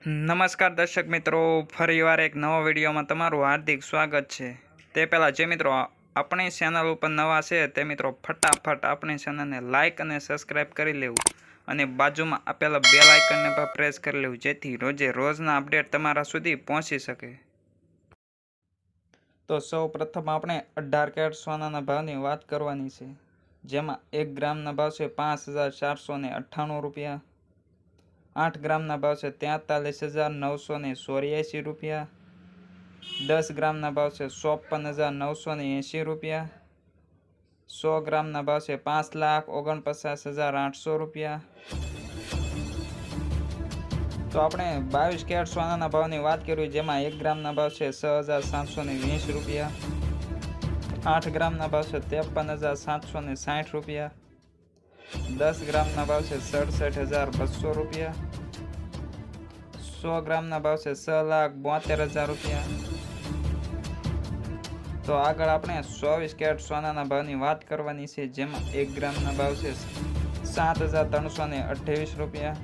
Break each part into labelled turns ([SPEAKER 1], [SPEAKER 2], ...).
[SPEAKER 1] નમસ્કાર દર્શક મિત્રો, ફરીવાર એક નવા વિડીયોમાં તમારું હાર્દિક સ્વાગત છે. તે પહેલાં જે મિત્રો આપણી ચેનલ ઉપર નવા છે, તે મિત્રો ફટાફટ આપણી ચેનલને લાઇક અને સબસ્ક્રાઇબ કરી લેવું અને બાજુમાં આપેલા બે લાઇકનને પણ પ્રેસ કરી લેવું, જેથી રોજે રોજના અપડેટ તમારા સુધી પહોંચી શકે. તો સૌ પ્રથમ આપણે અઢાર કેરેટ સોનાના ભાવની વાત કરવાની છે. જેમાં એક ગ્રામના ભાવ છે પાંચ હજાર ચારસો અઠ્ઠાણું રૂપિયા. આઠ ગ્રામના ભાવ છે, તેતાલીસ હજાર નવસો ને ચોર્યાસી રૂપિયા. દસ ગ્રામના ભાવ છે, ચોપન હજાર નવસો ને એંશી રૂપિયા. સો ગ્રામના ભાવ છે, પાંચ લાખ ઓગણપચાસ હજાર આઠસો રૂપિયા. તો આપણે બાવીસ કેરેટ સોનાના ભાવની વાત કરવી જેમાં એક ગ્રામના ભાવ છે, છ હજાર સાતસો ને વીસ રૂપિયા. આઠ ગ્રામના ભાવ છે, ત્રેપન હજાર સાતસો ને સાઠ રૂપિયા. દસ ગ્રામના ભાવ છે, સડસઠ હજાર બસો રૂપિયા. સો ગ્રામના ભાવ છે, છ લાખ બોતેર હજાર રૂપિયા. તો આગળ આપણે ચોવીસ કેરેટ સોનાના ભાવની વાત કરવાની છે, જેમાં એક ગ્રામના ભાવ છે, સાત હજાર ત્રણસો ને અઠ્યાવીસ રૂપિયા.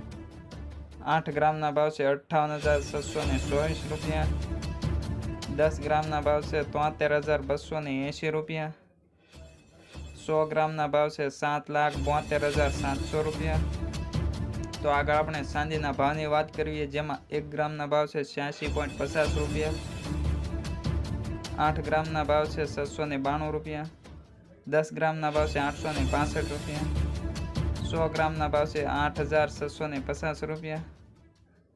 [SPEAKER 1] આઠ ગ્રામના ભાવ છે, અઠ્ઠાવન હજાર છસો ને ચોવીસ રૂપિયા. દસ ગ્રામના ભાવ છે, તોતેર હજાર બસો ને એંશી રૂપિયા. સો ગ્રામના ભાવ છે, સાત લાખ બોતેર હજાર સાતસો રૂપિયા. તો આગળ આપણે ચાંદીના ભાવની વાત કરીએ, જેમાં એક ગ્રામના ભાવ છે છ્યાસી પોઈન્ટ પચાસ રૂપિયા. આઠ ગ્રામના ભાવ છે છસો ને બાણું રૂપિયા. દસ ગ્રામના ભાવ છે આઠસો ને પાસઠ રૂપિયા. સો ગ્રામના ભાવ છે આઠ હજાર છસો ને પચાસ રૂપિયા.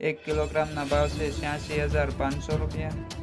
[SPEAKER 1] એક કિલોગ્રામના ભાવ છે છ્યાસી હજાર પાંચસો રૂપિયા.